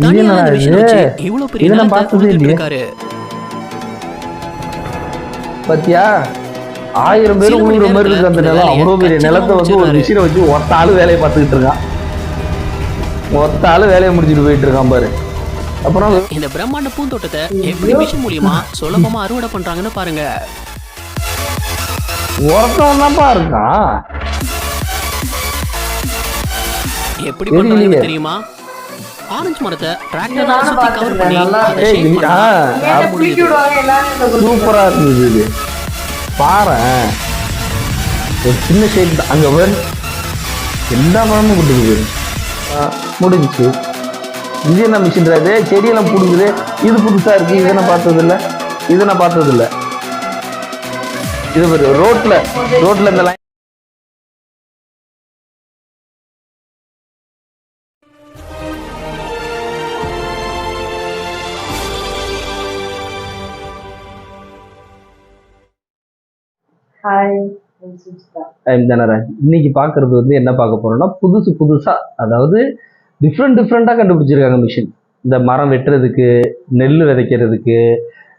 தனியா என்னடா அந்த மிஷின் இது? வச்சு இவ்வளவு பெரிய நான் பார்த்ததே. இருக்காரு பாத்தியா ஆயிரம் பேர் உழுகுற மாதிரி இருக்கு அந்த நிலம் அவ்வளோ பெரிய நிலத்தை வந்து ஒரு. மிஷினை வச்சு ஒத்த ஆளு வேலையை பார்த்துக்கிட்டு இருக்கான் ஒத்த ஆளு வேலையை முடிச்சுட்டு போயிட்டு இருக்கான் பாரு அப்புறம் இந்த பிரம்மாண்ட பூந்தோட்டத்தை எப்படி மிஷின் மூலியமா சுலபமா அறுவடை பண்றாங்கன்னு பாருங்க ஒருத்தவன் தான்ப்பா இருக்கான் எப்படி. பண்றாங்கன்னு தெரியுமா ஆரஞ்சு மரத்தை டிராக்டர் சுத்தி கவர் பண்ணி சூப்பரா இருந்தது இது. பாரேன் ஒரு சின்ன தான். அங்க வேறு எல்லா மரமும் கொடுக்குது முடிஞ்சுச்சு. இது என்ன மிஷின் இது? செடியெல்லாம் பிடுங்குது. இது புதுசா இருக்கு. இதை நான் பார்த்தது இல்ல இதை நான் பார்த்தது இல்ல இது பாரு ரோட்ல ரோட்ல இந்த லைன் ஹாய் இன்னைக்கு பார்க்கறது வந்து என்ன பார்க்க போறோம்னா புதுசு புதுசா அதாவது டிஃப்ரெண்ட் டிஃப்ரெண்டா கண்டுபிடிச்சிருக்காங்க மிஷின் இந்த மரம் வெட்டுறதுக்கு நெல் விதைக்கிறதுக்கு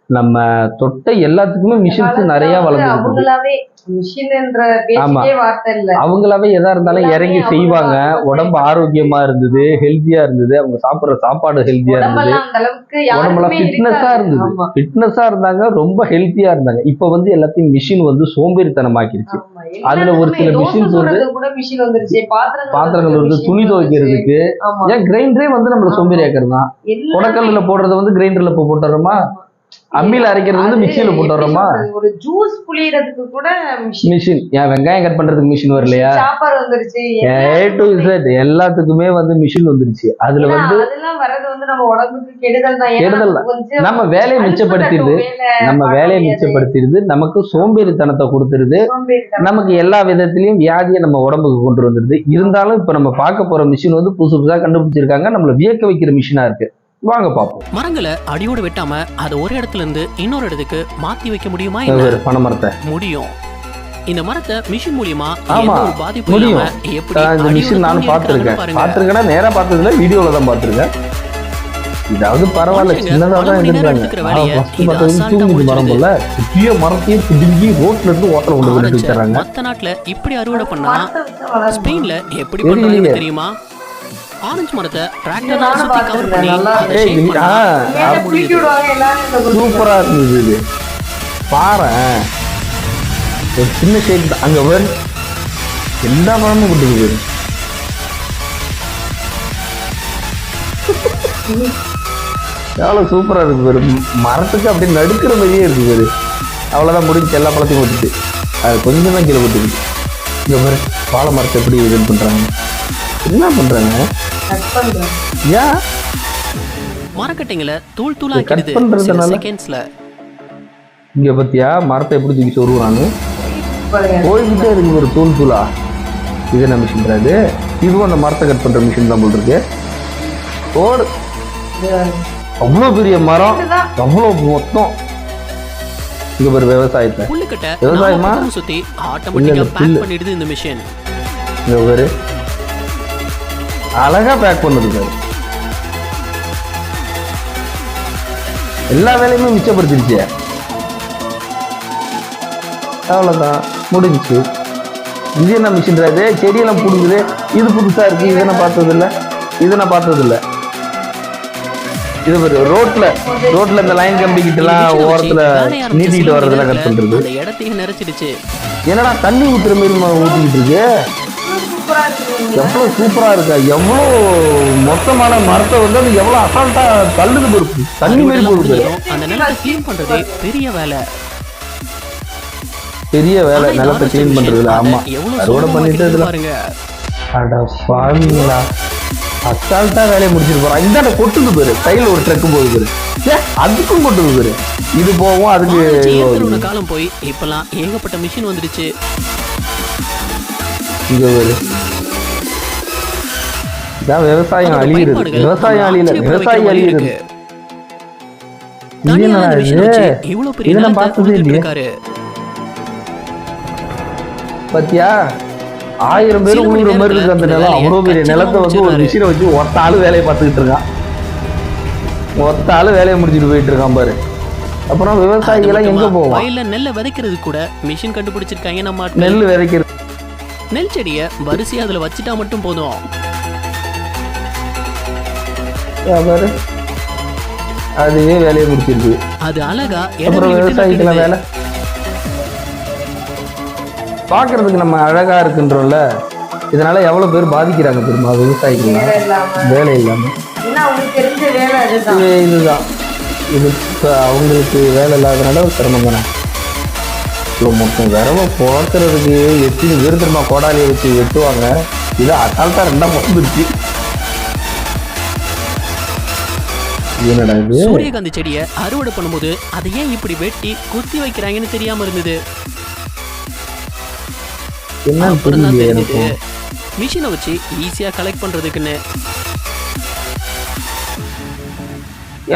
நம்ம தொட்ட எல்லாத்துக்குமே மிஷின்ஸ் நிறைய வளர்ந்துருக்கு. ஆமா. அவங்களாவே எதா இருந்தாலும் இறங்கி செய்வாங்க. உடம்பு ஆரோக்கியமா இருந்தது ஹெல்த்தியா இருந்தது. அவங்க சாப்பிடுற சாப்பாடு ஹெல்த்தியா இருந்தது. உடம்பெல்லாம் ஃபிட்னஸா. இருந்தது. ஃபிட்னஸா இருந்தாங்க ரொம்ப ஹெல்த்தியா இருந்தாங்க. இப்போ வந்து எல்லாத்தையும் மிஷின் வந்து சோம்பேறித்தனமாக்கிருச்சு. அதுல ஒரு சில தோசை வந்து- பாத்திரங்கள் வந்து துணி. துவைக்கிறதுக்கு. ஏன் கிரைண்டரே வந்து நம்மள சோம்பேறி ஆக்குறது தான் கொடக்கல்ல போடுறத வந்து கிரைண்டர்ல போட்டுறோமா? அம்மியில அரைக்கிறது வந்து மிக்சியில போட்டுறோமா சொல்றது? ஒரு ஜூஸ் புளியறதுக்கு கூட மிஷின் ஏன் வெங்காயம் கட் பண்றதுக்கு மிஷின் வரலையா? சாப்பாடு வந்துருச்சு. ஏ டு Z எல்லாத்துக்குமே வந்து மிஷின் வந்துருச்சு. அதுல வந்து அதெல்லாம் வர்றது வந்து நம்ம உடம்புக்கு கெடுதல் தான். கெடுதல் நம்ம வேலையை மிச்சப்படுத்திடுது. நம்ம வேலையை. மிச்சப்படுத்திடுது. நமக்கு சோம்பேறித்தனத்தை கொடுத்துருது. நமக்கு எல்லா விதத்திலையும் வியாதியை நம்ம உடம்புக்கு கொண்டு வந்துருது. இருந்தாலும் இப்ப நம்ம பார்க்க போற மிஷின் வந்து புதுசு புதுசா கண்டுபிடிச்சிருக்காங்க. நம்மள வியக்க வைக்கிற மிஷினா இருக்கு. வாங்க பார்ப்போம். மரங்களை அடியோடு வெட்டாம அதை ஒரு இடத்துல இருந்து இன்னொரு இடத்துக்கு மாத்தி வைக்க முடியுமா பனைமரத்தை முடியும். இந்த மரத்தை மிஷின் மூலியமா ஒரு முடியும். இல்லாம எப்படி இந்த மிஷின் நானும் பார்த்துருக்கேன். பார்த்துருக்கேன்னா நேரா பார்த்ததுல வீடியோல தான் பார்த்துருக்கேன். இதாவது பரவாயில்ல மனுஷங்க சின்னதா பல தான் இருந்திருக்காங்க. மரம் போல புதிய மரத்தையும் பிடுங்கி ரோட்ல இருந்து ஓட்டல கொண்டு வந்து மத்த நாட்டுல இப்படி அறுவடை பண்ணா? ஸ்பெயின்ல எப்படி. பண்றாங்கன்னு தெரியுமா? ஆரஞ்சு மரத்தை டிராக்டர் நானும் சுத்தி கவர் பண்ணி அதை இந்த சூப்பரா இருந்தது இது. பாரேன் ஒரு சின்ன ஷேப் தான். அங்க வேறு எல்லா மரமும் கொடுக்குது எவ்வளோ சூப்பரா இருக்கு பாரு. மரத்துக்கு அப்படியே நடுக்கிற மாதிரியே இருக்கு பாரு. அவ்வளோதான் முடிஞ்சு எல்லா பழத்தையும் ஊற்றிட்டு அது கொஞ்சம் தான் கீழே போட்டுக்கிட்டு இங்க பாரு வாழை மரத்தை எப்படி இது பண்றாங்க. என்ன பண்றாங்க கட் பண்றேன். ஏன் மரக்கட்டைங்களை தூள் தூளா சில பண்றதுனால? செகண்ட்ஸ்ல இங்க பத்தியா? மரத்தை எப்படி தூக்கி பாருங்க போய்கிட்டே இருக்கு ஒரு தூள் தூளா. இது என்ன மிஷின்றாது இதுவும் அந்த மரத்தை கட் பண்ற மிஷின் தான் போல் இருக்கு. ஓடு அவ்வளோ பெரிய மரம். அவ்வளோ மொத்தம். இங்க ஒரு விவசாயத்தை. விவசாயமா? சுத்தி ஆட்டோமேட்டிக்கா பேக். பண்ணிடுது இந்த மிஷின் இங்க ஒரு அழகா பேக் பண்ணுது பாரு எல்லா வேலையுமே மிச்சப்படுத்திருச்சு அவ்வளோதான் முடிஞ்சுச்சு. இது என்ன மிஷின்றாது செடியெல்லாம் பிடுங்குது இது புதுசா இருக்கு. இதை நான் பார்த்தது இல்ல இதை நான் பார்த்தது இல்ல இது பாரு ரோட்ல ரோட்ல இந்த லைன் கம்பி கிட்ட எல்லாம் இந்த machine ஓரத்துல சில வர்றதெல்லாம் கட் பண்றது என்னடா தண்ணி ஊத்துற மாதிரி ஊத்திக்கிட்டு இருக்கு? சூப்பரா இருக்கு. எவ்வளவு சூப்பரா இருக்கா. எவ்வளோ மொத்தமான மரத்தை வந்து அது எவ்வளவு அசால்ட்டா தள்ளுது பொறுப்பு தண்ணி மாரி முடிஞ்சதும் அந்த நிலத்தை க்ளீன் பண்றதே பெரிய வேலை. பெரிய வேலை. நிலத்தை க்ளீன் machine பண்றதுல. அதை ஆமா. எவ்வளவு அறுவடை பண்ணிட்டு இதுல பாருங்க. அட பாருங்களா அசால்ட்டா வேலையை முடிச்சிட்டு போறான் இந்த கொட்டுது பேரு. கையில ஒரு ட்ரக்கு போகுது பேரு. ச்சே, அதுக்கும் கொட்டுது பேரு. இது போகும். அதுக்கு காலம் போய் இப்பெல்லாம் ஏகப்பட்ட மிஷின் வந்துடுச்சு. இங்க பேரு இதான் விவசாயம் அழியிறது விவசாயம் அழியல விவசாயம் அழியிறது. இது மிஷின் இது? நான் பார்த்ததே இல்லையே. பாத்தியா ஆயிரம் பேர் உழுகுற மாதிரி இருக்கு அந்த நிலம் அவ்வளோ பெரிய நிலத்தை வந்து ஒரு. மிஷினை வச்சு ஒத்த ஆளு வேலையை பார்த்துக்கிட்டு இருக்கான் ஒத்த ஆளு வேலையை முடிச்சுட்டு போயிட்டு இருக்கான் பாரு அப்புறம் விவசாயிகளாம் எங்க போவான் வயல்ல நெல்லை விதைக்கிறது கூட மிஷின் கண்டுபிடிச்சிருக்காங்க நம்ம. நெல் விதைக்கிறது நெல் செடியை வரிசையா அதுல வச்சுட்டா மட்டும் போதும். அதுவே வேலையை முடிச்சிருக்கு அது அழகா அப்புறம் விவசாயிக்கெல்லாம். வேலை? பார்க்கறதுக்கு நம்ம அழகா இருக்குன்றோம்ல. இதனால எவ்வளவு பேர் பாதிக்கிறாங்க தெரியுமா? விவசாயிகள் வேலை இல்லாம. இதுதான். இது இப்போ அவங்களுக்கு வேலை இல்லாதனால ஒரு சிரமம் தானே. இவ்வளோ மொத்தம் விரவ புழக்கிறதுக்கு எத்தனை பேர் தெரியுமா? கோடாலியை வச்சு வெட்டுவாங்க. இது அசால்ட்டா ரெண்டா பிறந்துருச்சு என்னடா இது? சூரியகாந்தி செடியை அறுவடை பண்ணும்போது அதை ஏன் இப்படி வெட்டி குத்தி வைக்கிறாங்கன்னு தெரியாம இருந்தது? தெரிஞ்சது. எனக்கு. மிஷினை வச்சு ஈஸியா கலெக்ட் பண்றதுக்குன்னு.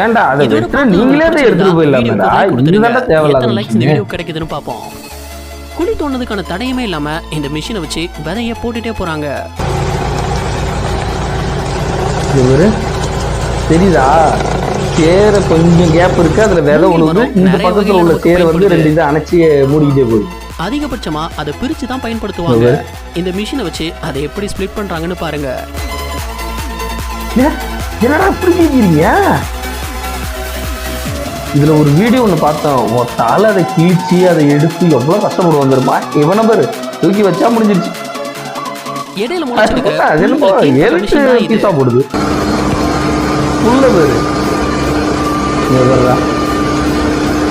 ஏன்டா அதை பார்த்து நீங்களே உங்களுக்கு எடுத்துட்டு போயிடலாமேடா இந்த தேவையில்லாத வீடியோ கிடைக்குதுன்னு பார்ப்போம். குழி தோண்டதுக்கான தடையுமே இல்லாம இந்த மிஷினை வச்சு விதைய போட்டுட்டே போறாங்க. இவரு? தெரியுதா? சேர கொஞ்சம் கேப் இருக்கு அதுல விதை வரும். இந்த பக்கத்துல உள்ள சேரை வந்து. ரெண்டு இதை அணைச்சி மூடிக்கிட்டே போகுது. அதிகபட்சமா அதை பிரிச்சு தான் பயன்படுத்துவாங்க. இந்த மிஷினை வச்சு அதை எப்படி ஸ்ப்ளிட் பண்றாங்கன்னு பாருங்க. என்னடா இப்படி கேட்கிறீங்க இதுல ஒரு வீடியோ ஒண்ணு பார்த்தோம். ஒத்தால அதை கிழிச்சு அதை எடுத்து எவ்வளவு கஷ்டப்படுவோம் தெரியுமா? இவனை பாரு தூக்கி வச்சா முடிஞ்சிருச்சு. இடையில. பீஸா போடுது. உள்ள பேரு.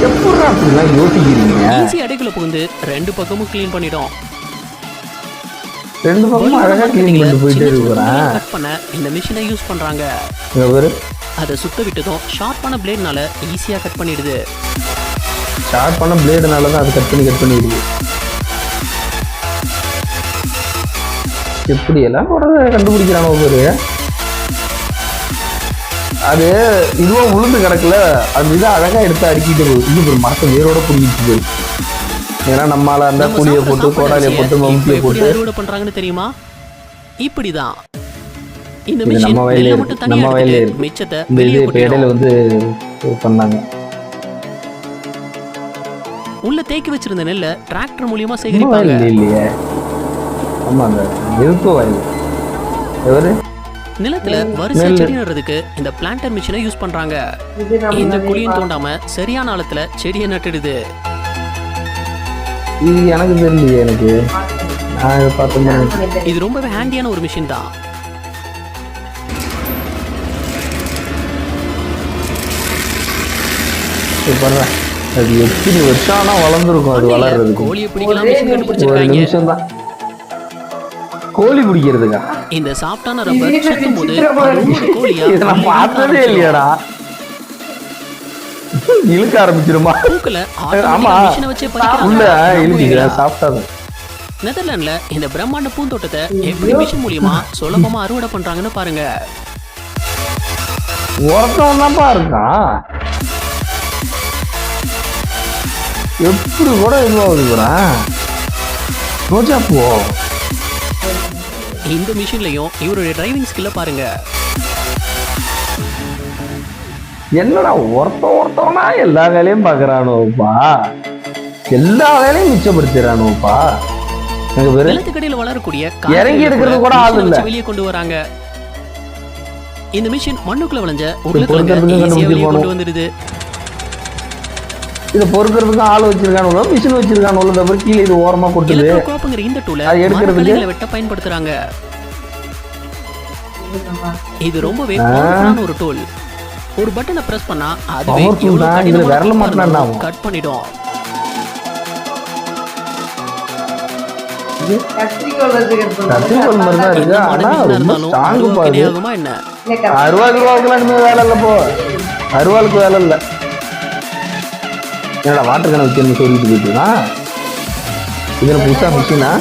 எப்படா அப்படிலாம் யோசிக்கிறீங்க? ஈஸி அடைக்குள்ள புகுந்து ரெண்டு பக்கமும் க்ளீன் பண்ணிடும். ரெண்டு பக்கமும் அழகா கிளீன் பண்ணிட்டு போயிட்டே இருக்கிறேன் பண்ண இந்த மிஷினை யூஸ் பண்றாங்க. இங்க பாரு. அதை சுத்த விட்டதும் ஷார்ப்பான பிளேட்னால ஈஸியா கட் பண்ணிடுது. பண்ண பிளேடுனால தான் அது கட் பண்ணி கட் பண்ணி இருக்கு. எப்படி எல்லாம் கூட கண்டுபிடிக்கிறானோ பேரு. அது இதுவும் உளுந்து கிடக்கல. அந்த இதை அழகா எடுத்து அடுக்கிட்டு போகுது இது ஒரு மரத்தை வேரோட பிடிக்கிட்டு போகுது ஏன்னா நம்மளால புளியை சாப்பிட்ட போட்டு கோடாலியை போட்டு எப்படி போட்டு. அறுவடை பண்றாங்கன்னு தெரியுமா? இப்படிதான். இந்த மிஷின் நம்ம வயல்ல. மட்டும் நம்ம வயல்ல. மிச்சத்தை வெளியே இடையில வந்து பண்ணாங்க. உள்ள தேக்கி வச்சிருந்த நெல்லை டிராக்டர் மூலியமா சேகரிப்பாங்க. இல்லையே. ஆமாங்க இருக்கு வயல். எவரு? நிலத்துல வரிசை. செடி நடுறதுக்கு இந்த பிளான்டர் மிஷினை யூஸ் பண்றாங்க. இந்த குழியும் தோண்டாம சரியான ஆழத்துல செடியை நட்டுடுது. இது எனக்கு தெரியலையே எனக்கு. நான் இதை பண்ணிட்டேன். இது ரொம்பவே ஹேண்டியான ஒரு மிஷின் தான். அது எத்தனை வருஷம் வளர்ந்துருக்கும் அது வளர்றதுக்கு. கோழியை பிடிக்கலாம் மிஷின் கண்டுபிடிச்சிருக்காங்க. நிமிஷம் தான் கோழி பிடிக்கிறதுக்கா? இந்த சாஃப்டான ரப்பர் சுத்தும் போது கோழியா நான் பார்த்ததே. இல்லையாடா. இழுக்க ஆரம்பிச்சிருமா? ஆமா. உள்ள தான். நெதர்லாண்ட்ல இந்த பிரம்மாண்ட பூந்தோட்டத்தை எப்படி மிஷின் மூலியமா சுலபமா அறுவடை பண்றாங்கன்னு பாருங்க. ஒருத்தவன் தான்ப்பா இருக்கான். எப்படி கூட இதுவாகுதுக்குறான் ரோஜா பூ இந்த மிஷின்லயும் இவருடைய டிரைவிங் ஸ்கில்ல பாருங்க. என்னடா ஒருத்த ஒருத்தவனா எல்லா வேலையும் பார்க்கறானோப்பா எல்லா வேலையும் பேரு. நிலத்துக்கடியில வளரக்கூடிய இறங்கி எடுக்கிறது கூட ஆள் இல்ல. வெளியே கொண்டு வராங்க. இந்த மிஷின் மண்ணுக்குள்ள விளைஞ்ச உருளைக்கிழங்கு. கொண்டு வந்துடுது. இதை பொறுக்கிறதுக்கு ஆள் வச்சிருக்கானுங்களோ மிஷின் வச்சிருக்கானுங்களோ அப்புறம் கீழே இது ஓரமா கொட்டுது. எலக்ட்ரோகிராப்ங்கிற இந்த டூலை அது எடுக்கிறதுக்கு? வெட்ட பயன்படுத்துறாங்க. இது ரொம்பவே ஒரு டூல் ஒரு பட்டனை பிரஸ் பண்ணா கடினமான விரல் மாட்டினா? கட் பண்ணிடும் இனிமே வேலை இல்லை என்னடா வாட்டர் கணக்கு வச்சு சொல்லிட்டு போயிட்டுனா இதுல மிஷினா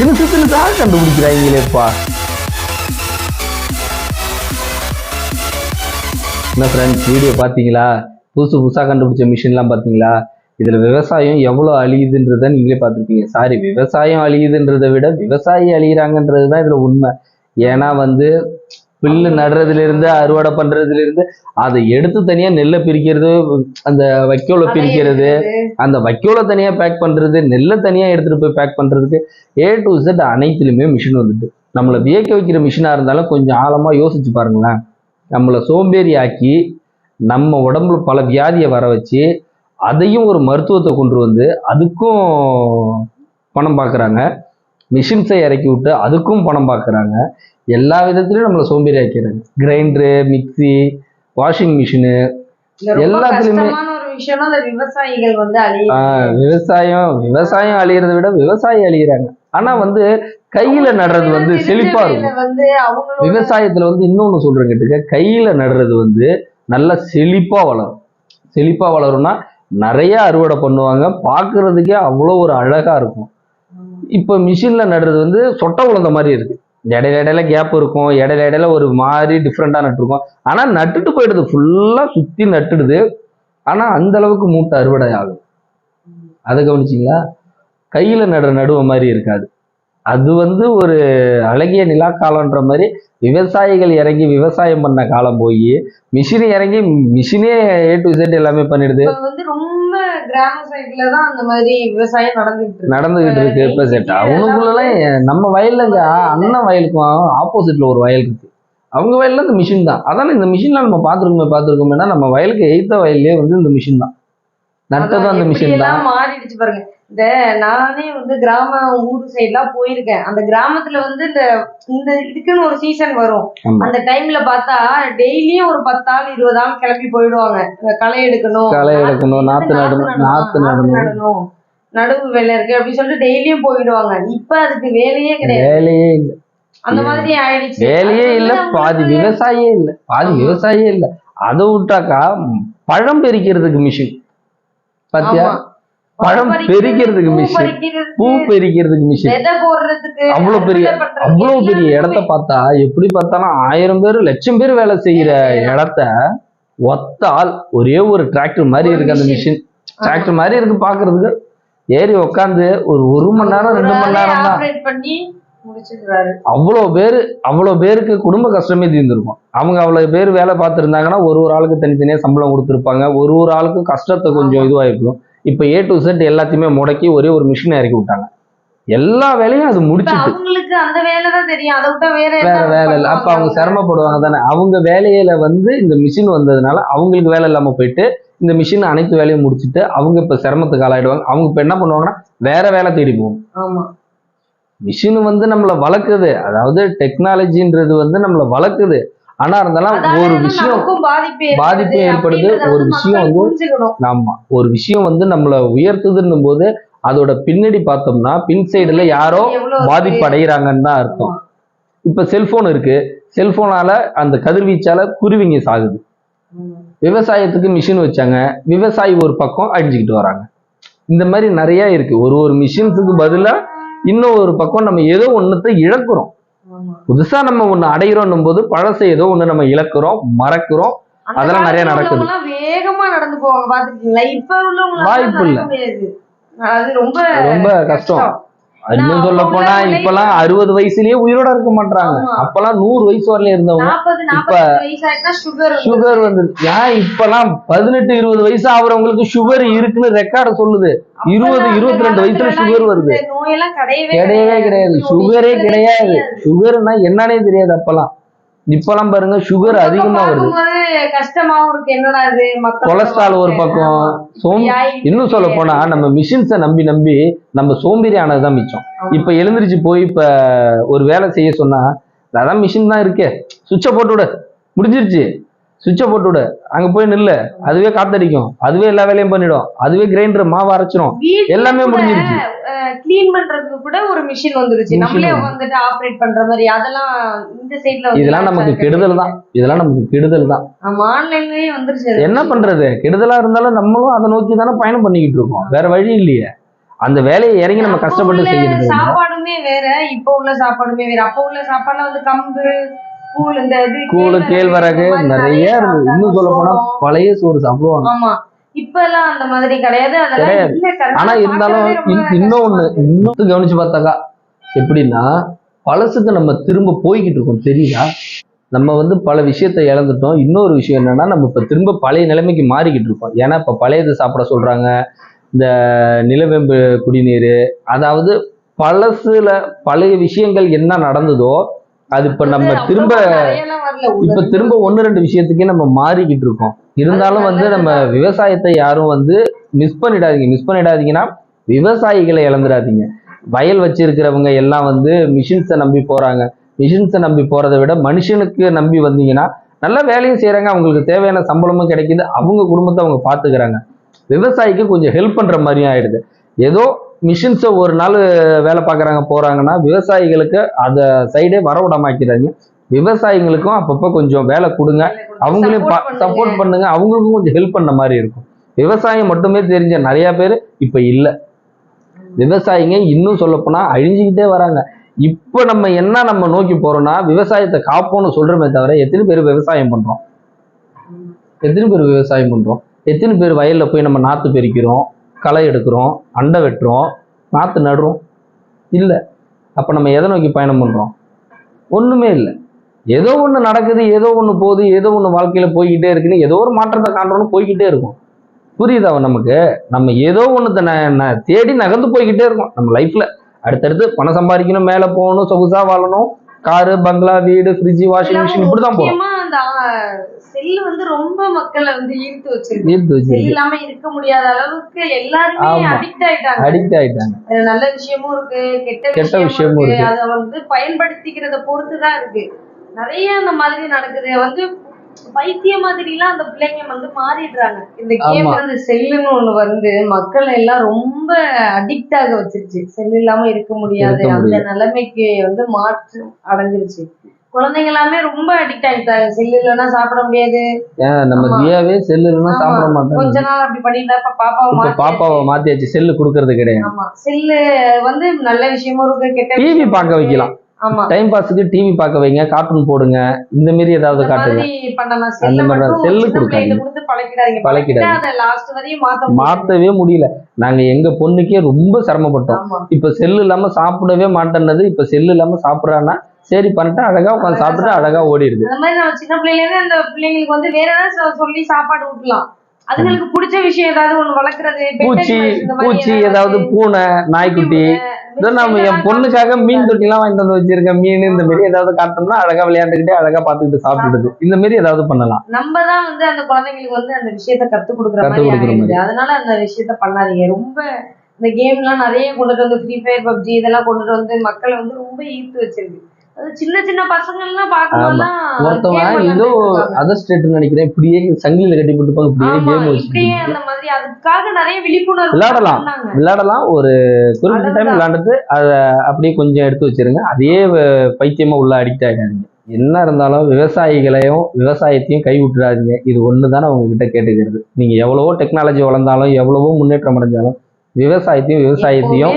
தினசு தினசாக கண்டுபிடிக்கிறாங்களேப்பா என்ன ஃப்ரெண்ட்ஸ் வீடியோ பார்த்தீங்களா? புதுசு புதுசாக கண்டுபிடிச்ச மிஷின்லாம் பார்த்தீங்களா? இதுல விவசாயம் எவ்வளோ அழியுதுன்றத நீங்களே பார்த்துருப்பீங்க. சாரி விவசாயம் அழியுதுன்றதை விட விவசாயி அழியிறாங்கன்றது தான் இதில் உண்மை. ஏன்னா வந்து புல்லு நடுறதுல இருந்து அறுவடை பண்றதுல இருந்து அதை எடுத்து தனியா நெல்லை பிரிக்கிறது அந்த வைக்கோலை பிரிக்கிறது அந்த வைக்கோலை தனியா பேக் பண்றது நெல்லை தனியா எடுத்துட்டு போய் பேக் பண்றதுக்கு ஏ டு Z அனைத்துலயுமே மிஷின் வந்துட்டு. நம்மளை வியக்க வைக்கிற மிஷினா இருந்தாலும் கொஞ்சம் ஆழமா யோசிச்சு பாருங்களேன். நம்மளை சோம்பேறி ஆக்கி நம்ம உடம்புல பல வியாதியை வர வச்சு அதையும் ஒரு மருத்துவத்தை கொண்டு வந்து அதுக்கும் பணம் பார்க்குறாங்க மிஷின்ஸை இறக்கி விட்டு அதுக்கும் பணம் பார்க்குறாங்க. எல்லா விதத்துலையும் நம்மளை சோம்பேறி ஆக்கிறாங்க கிரைண்டரு மிக்ஸி வாஷிங் மிஷினு எல்லாத்துலயுமே- விவசாயிகள் வந்து விவசாயம் விவசாயம் அழியறதை விட விவசாயி அழியிறாங்க. ஆனா வந்து கையில நடுறது வந்து செழிப்பா இருக்கும். விவசாயத்துல வந்து இன்னொன்னு சொல்றேன் கேட்டுக்க. கையில நடுறது வந்து நல்லா செழிப்பா வளரும். செழிப்பா வளரும்னா நிறைய அறுவடை பண்ணுவாங்க. பார்க்கிறதுக்கே அவ்வளோ ஒரு அழகா இருக்கும். இப்போ மிஷினில் நடுறது வந்து சொட்டை உழந்த மாதிரி இருக்குது இடையில இடையில கேப் இருக்கும். இடையில இடையில ஒரு மாதிரி டிஃப்ரெண்ட்டாக நட்டுருக்கும். ஆனால் நட்டுட்டு போயிடுது. ஃபுல்லாக சுற்றி நட்டுடுது. ஆனால் அந்த அளவுக்கு மூட்டை அறுவடை ஆகும் அதை கவனிச்சிங்களா? கையில் நடுற நடுவ மாதிரி இருக்காது. அது வந்து ஒரு அழகிய நிலா காலம்ன்ற மாதிரி விவசாயிகள் இறங்கி விவசாயம் பண்ண காலம் போய் மிஷின் இறங்கி மிஷினே ஏ டு Z எல்லாமே பண்ணிடுது. வந்து ரொம்ப கிராம சைடுல தான் அந்த மாதிரி விவசாயம் நடந்துட்டு இருக்கு. நடந்துகிட்டு இருக்கு இப்ப செட் அவனுக்குள்ளலாம் நம்ம வயல்லங்க அண்ணன் வயலுக்கும் ஆப்போசிட்ல ஒரு வயல் இருக்கு. அவங்க வயல்ல இந்த மிஷின் தான். அதான இந்த மிஷின்ல நம்ம பார்த்துருக்கோமே பார்த்துருக்கோமேனா நம்ம வயலுக்கு எய்த்த வயல்லே வந்து இந்த மிஷின் தான். நட்டதும் அந்த மிஷின் தான். மாறிடுச்சு பாருங்க. இந்த நானே வந்து கிராம ஊர் சைட்லாம் போயிருக்கேன். அந்த கிராமத்துல வந்து இந்த இந்த இதுக்குன்னு ஒரு சீசன் வரும். அந்த டைம்ல பார்த்தா டெய்லியும் ஒரு பத்து ஆள் இருபது ஆள் கிளம்பி போயிடுவாங்க. களை எடுக்கணும். களை எடுக்கணும் நாத்து நடணும் நாத்து நடணும். நடுவு வேலை இருக்கு அப்படின்னு சொல்லிட்டு டெய்லியும் போயிடுவாங்க. இப்ப அதுக்கு வேலையே கிடையாது. வேலையே இல்ல. அந்த மாதிரி ஆயிடுச்சு. வேலையே இல்ல. பாதி விவசாயியே இல்ல. பாதி. விவசாயியே இல்ல. அதை விட்டாக்கா பழம் பெரிக்கிறதுக்கு மிஷின் பாத்தியா. பழம் பெரிக்கிறதுக்கு மிஷின் பூ பெரிக்கிறதுக்கு மிஷின் அவ்வளவு பெரிய அவ்வளவு பெரிய. இடத்த பார்த்தா எப்படி பார்த்தாலும் ஆயிரம் பேர் லட்சம் பேர் வேலை செய்யற இடத்த ஒத்த ஆள் ஒரே ஒரு டிராக்டர் மாதிரி இருக்கு அந்த. மிஷின் டிராக்டர் மாதிரி இருக்கு பாக்குறதுக்கு. ஏறி உட்காந்து ஒரு ஒரு மணி நேரம் ரெண்டு மணி நேரம் தான் அவ்வளோ பேர் அவ்வளோ பேருக்கு குடும்ப கஷ்டமே தீர்ந்திருக்கும். அவங்க அவ்வளோ பேர் வேலை பார்த்துருந்தாங்கன்னா ஒரு ஒரு ஆளுக்கு தனித்தனியாக சம்பளம் கொடுத்துருப்பாங்க. ஒரு ஒரு ஆளுக்கு கஷ்டத்தை கொஞ்சம் இதுவாயிருக்கும் இப்போ ஏ டு செட் எல்லாத்தையுமே முடக்கி ஒரே ஒரு மிஷினை இறக்கி விட்டாங்க. எல்லா வேலையும் அது முடிச்சிட்டு. அவங்களுக்கு அந்த வேலை தான் தெரியும். அதை விட்டா வேற வேற வேலை இல்லை. அப்ப அவங்க? சிரமப்படுவாங்க தானே. அவங்க வேலையில வந்து இந்த மிஷின் வந்ததுனால அவங்களுக்கு வேலை இல்லாம போயிட்டு இந்த மிஷின் அனைத்து வேலையும் முடிச்சுட்டு அவங்க இப்ப சிரமத்துக்கு ஆளாயிடுவாங்க. அவங்க இப்ப என்ன பண்ணுவாங்கன்னா வேற வேலை தேடி போகும் ஆமா. மிஷின் வந்து நம்மளை வளர்க்குது. அதாவது டெக்னாலஜின்றது வந்து நம்மளை வளர்க்குது. ஆனா இருந்தாலும் ஒரு விஷயம் பாதிப்பு ஏற்படுது. ஒரு விஷயம் வந்து- ஆமா. ஒரு விஷயம் வந்து நம்மளை உயர்த்துதுன்னும் போது அதோட பின்னாடி பார்த்தோம்னா பின் சைடுல யாரோ பாதிப்பு அடைகிறாங்கன்னு தான் அர்த்தம். இப்ப செல்போன் இருக்கு. செல்போனால அந்த கதிர்வீச்சால குருவிங்க சாகுது. விவசாயத்துக்கு மிஷின் வச்சாங்க. விவசாயி ஒரு பக்கம் அடிச்சுக்கிட்டு வராங்க. இந்த மாதிரி நிறைய இருக்கு. ஒரு ஒரு மிஷின்ஸுக்கு பதிலா இன்னும் ஒரு பக்கம் நம்ம ஏதோ ஒண்ணுத்தை இழக்கிறோம். புதுசா நம்ம ஒண்ணு அடைகிறோம் போது பழசை ஏதோ ஒண்ணு நம்ம இழக்கிறோம் மறக்கிறோம் அதெல்லாம் நிறைய நடக்குது. வேகமா நடந்து போவாங்க பாத்துருக்கீங்களா இப்ப உள்ளவங்க வாய்ப்பு இல்ல. ரொம்ப ரொம்ப கஷ்டம் இன்னும் சொல்ல போனா இப்பெல்லாம் அறுபது வயசுலயே உயிரோட இருக்க மாட்டாங்க. அப்பெல்லாம் நூறு வயசு வரல இருந்தவங்க. ஆயிட்டா சுகர் வந்து ஏன் இப்பெல்லாம் பதினெட்டு இருபது வயசு ஆகுறவங்களுக்கு சுகர் இருக்குன்னு ரெக்கார்டு சொல்லுது. இருபது இருபத்தி ரெண்டு வயசுல சுகர் வருது. கிடையவே கிடையாது. சுகரே கிடையாது. சுகர்னா என்னன்னே தெரியாது அப்பெல்லாம். இப்பெல்லாம் பாருங்க சுகர் அதிகமா வருது. பார்க்கும்போது கஷ்டமாவும் இருக்கு. என்னடா இது? மக்கள் கொலஸ்ட்ரால் ஒரு பக்கம் சோம் இன்னும் சொல்ல போனா நம்ம மிஷின்ஸை நம்பி நம்பி நம்ம சோம்பேறி ஆனதுதான் மிச்சம். இப்ப எழுந்திருச்சு போய் இப்ப ஒரு வேலை செய்ய சொன்னா அதான் மிஷின் தான் இருக்கே. சுவிட்சை போட்டு விடு. முடிஞ்சிருச்சு. சுவிட்சை போட்டு விடு. அங்க போய் நில்லு. அதுவே காத்தடிக்கும். அதுவே எல்லா வேலையும் பண்ணிடும். அதுவே கிரைண்டர் மாவு அரைச்சிரும். எல்லாமே முடிஞ்சிருச்சு. க்ளீன் பண்றதுக்கு கூட ஒரு மிஷின் வந்துருச்சு. நம்மளே வந்து- வந்துட்டு ஆபரேட் பண்ற மாதிரி. அதெல்லாம் இந்த சைடுல இதெல்லாம் நமக்கு கெடுதல் தான். இதெல்லாம் நமக்கு கெடுதல் தான். ஆமா ஆன்லைன்லயே வந்துருச்சு. என்ன பண்றது? கெடுதலா இருந்தாலும் நம்மளும் அதை நோக்கி தானே பயணம் பண்ணிக்கிட்டு இருக்கோம். வேற வழி இல்லையே. அந்த வேலையை இறங்கி நம்ம கஷ்டப்பட்டு செய்யறது. சாப்பாடுமே வேற இப்ப உள்ள சாப்பாடுமே வேற. அப்ப உள்ள சாப்பாடுல வந்து கம்பு கூழ் கேழ்வரகு நிறைய. இன்னும் சொல்ல போனா. பழைய சோறு சாப்பிடுவாங்க. ஆமா. இப்ப எல்லாம் அந்த மாதிரி கிடையாது. ஆனா இருந்தாலும் பார்க்கறதே ரொம்ப இன்- இன்னொன்னு கஷ்டமா இருக்கு. இன்னொரு கவனிச்சு பார்த்தாக்கா எப்படின்னா பழசுக்கு நம்ம திரும்ப போய்கிட்டு இருக்கோம் தெரியுதா? நம்ம வந்து பல விஷயத்தை இழந்துட்டோம். இன்னொரு விஷயம் என்னன்னா நம்ம இப்ப திரும்ப பழைய நிலைமைக்கு மாறிக்கிட்டு இருக்கோம். ஏன்னா இப்ப பழையது சாப்பிட சொல்றாங்க. இந்த நிலவேம்பு குடிநீர் அதாவது பழசுல பழைய விஷயங்கள் என்ன நடந்ததோ அது இப்ப நம்ம திரும்ப. இப்ப திரும்ப ஒன்னு ரெண்டு விஷயத்துக்கே நம்ம மாறிக்கிட்டு இருக்கோம். இருந்தாலும் வந்து நம்ம விவசாயத்தை யாரும் வந்து மிஸ் பண்ணிடாதீங்க. மிஸ் பண்ணிடாதீங்கன்னா விவசாயிகளை இழந்துடாதீங்க. வயல் வச்சிருக்கிறவங்க எல்லாம் வந்து மிஷின்ஸை நம்பி போறாங்க. மிஷின்ஸை நம்பி போறதை விட மனுஷனுக்கு நம்பி வந்தீங்கன்னா நல்ல வேலையும் செய்றாங்க. அவங்களுக்கு தேவையான சம்பளமும் கிடைக்குது. அவங்க குடும்பத்தை அவங்க பாத்துக்கிறாங்க. விவசாயிக்கு கொஞ்சம் ஹெல்ப் பண்ற மாதிரியும் ஆயிடுது. ஏதோ மிஷின்ஸை ஒரு நாள் வேலை பார்க்குறாங்க போறாங்கன்னா விவசாயிகளுக்கு அதை சைடே வர விடாமாக்கிறாங்க விவசாயிங்களுக்கும் அப்பப்போ கொஞ்சம் வேலை கொடுங்க. அவங்களையும். சப்போர்ட் பண்ணுங்க. அவங்களுக்கும் கொஞ்சம் ஹெல்ப் பண்ண மாதிரி இருக்கும். விவசாயம் மட்டுமே தெரிஞ்ச நிறைய பேர் இப்ப இல்ல. விவசாயிங்க இன்னும் சொல்லப்போனா அழிஞ்சுக்கிட்டே வராங்க. இப்ப நம்ம என்ன நம்ம நோக்கி போறோம்னா விவசாயத்தை காப்போம்னு சொல்றோமே தவிர எத்தனை பேர் விவசாயம் பண்றோம்? எத்தனை பேர் விவசாயம் பண்றோம்? எத்தனை பேர் வயல்ல போய் நம்ம நாத்து பெரிக்கிறோம் களை எடுக்கிறோம் அண்டை வெட்டுறோம் நாற்று நடுறோம். இல்லை. அப்போ நம்ம எதை நோக்கி பயணம் பண்ணுறோம் ஒன்றுமே இல்லை. ஏதோ ஒன்று நடக்குது ஏதோ ஒன்று போகுது ஏதோ ஒன்று வாழ்க்கையில் போய்கிட்டே இருக்குன்னு ஏதோ ஒரு மாற்றத்தை காண்றோம்னு போய்கிட்டே இருக்கும். புரியுதா நமக்கு? நம்ம ஏதோ ஒண்ணு தேடி நகர்ந்து போய்கிட்டே இருக்கோம் நம்ம லைஃப்பில் அடுத்தடுத்து பணம் சம்பாதிக்கணும் மேலே போகணும் சொகுசாக வாழணும். காரு பங்களா வீடு ஃப்ரிட்ஜ் வாஷிங் மிஷின் இப்படி தான் போகணும் அந்த செல் வந்து ரொம்ப மக்களை வந்து ஈர்த்து வச்சிருக்கு. ஈர்த்து வச்சிருக்கு. இல்லாம இருக்க முடியாத அளவுக்கு எல்லாருமே. அடிக்ட் ஆயிட்டாங்க. அடிக்ட் ஆயிட்டாங்க. நல்ல விஷயமும் இருக்கு கெட்ட கெட்ட விஷயமும் இருக்கு. அதை வந்து பயன்படுத்திக்கிறத பொறுத்துதான் இருக்கு. நிறைய அந்த மாதிரி நடக்குது. வந்து பைத்திய மாதிரி எல்லாம் அந்த பிள்ளைங்க வந்து மாறிடுறாங்க. இந்த கேம். அந்த செல்லுன்னு ஒண்ணு வந்து மக்களை எல்லாம் ரொம்ப அடிக்ட் ஆக வச்சிருச்சு. செல் இல்லாம இருக்க முடியாது. அந்த நிலைமைக்கு வந்து மாற்றம் அடைஞ்சிருச்சு. குழந்தைங்க எல்லாமே ரொம்ப அடிக்ட் ஆகிட்டாங்க செல் இல்லைன்னா சாப்பிட முடியாது. நம்ம. தியாவே செல்லு இல்லைன்னா. சாப்பிட மாட்டாங்க கொஞ்ச நாள் அப்படி பண்ணிட்டு இப்ப பாப்பாவை இப்ப. பாப்பாவை மாத்தியாச்சு. செல்லு கொடுக்கறது கிடையாது. ஆமா. செல்லு வந்து நல்ல விஷயமும் இருக்கு கெட்ட டிவி பார்க்க. வைக்கலாம். ஆமா. டைம் பாஸுக்கு டிவி பார்க்க வைங்க கார்ட்டூன் போடுங்க இந்த மாதிரி ஏதாவது காட்டுங்க. அந்த செல்ல மாதிரி மட்டும் செல்லு கொடுக்காதீங்க. பழக்கிடாதீங்க. மாத்தவே முடியல. நாங்க எங்க பொண்ணுக்கே ரொம்ப சிரமப்பட்டோம். இப்ப செல்லு இல்லாம சாப்பிடவே மாட்டேன்னது. இப்ப செல்லு இல்லாம சாப்பிடறான்னா சரி பண்ணிட்டு அழகா உட்காந்து சாப்பிட்டு அழகா ஓடிடுது. அந்த மாதிரி நம்ம சின்ன பிள்ளைல இருந்து அந்த பிள்ளைங்களுக்கு வந்து வேற ஏதாவது சொல்லி சாப்பாடு ஊட்டலாம். அதுங்களுக்கு பிடிச்ச விஷயம் ஏதாவது ஒண்ணு வளர்க்கறது பூச்சி பூச்சி ஏதாவது பூனை நாய்க்குட்டி நம்ம என் பொண்ணுக்காக மீன் தொட்டி எல்லாம் வாங்கிட்டு வந்து வச்சிருக்கேன் மீன் இந்த மாதிரி ஏதாவது காட்டோம்னா அழகா விளையாண்டுக்கிட்டே அழகா பாத்துக்கிட்டு சாப்பிடுது இந்த மாதிரி ஏதாவது பண்ணலாம். நம்ம தான் வந்து அந்த குழந்தைங்களுக்கு வந்து அந்த விஷயத்த கத்து கொடுக்குற மாதிரி அதனால அந்த விஷயத்த பண்ணாதீங்க. ரொம்ப இந்த கேம்லாம் நிறைய கொண்டுட்டு வந்து ஃப்ரீ ஃபயர் பப்ஜி இதெல்லாம் கொண்டுட்டு வந்து மக்களை வந்து ரொம்ப ஈர்த்து வச்சிருக்கு. சின்ன ஒருத்தவன் ஏதோ அதர் ஸ்டேட் நினைக்கிறேன். இப்படியே சங்கிலியில கட்டி போட்டுப்பாங்க இப்படியே கேம் அந்த மாதிரி அதுக்காக நிறைய விழிப்புணர்வு விளையாடலாம். விளையாடலாம். ஒரு குறிப்பிட்ட டைம். விளையாண்டுட்டு அதை அப்படியே கொஞ்சம் எடுத்து வச்சிருங்க. அதே பைத்தியமா உள்ள அடிக்ட் ஆகிடாதீங்க என்ன இருந்தாலும் விவசாயிகளையும் விவசாயத்தையும் கை விட்டுறாதீங்க இது ஒன்று தானே உங்ககிட்ட கேட்டுக்கிறது. நீங்க எவ்வளவோ டெக்னாலஜி வளர்ந்தாலும் எவ்வளவோ முன்னேற்றம் அடைஞ்சாலும் விவசாயத்தையும் விவசாயத்தையும்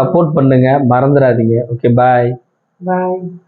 சப்போர்ட் பண்ணுங்க. மறந்துடாதீங்க. ஓகே பாய் பாய்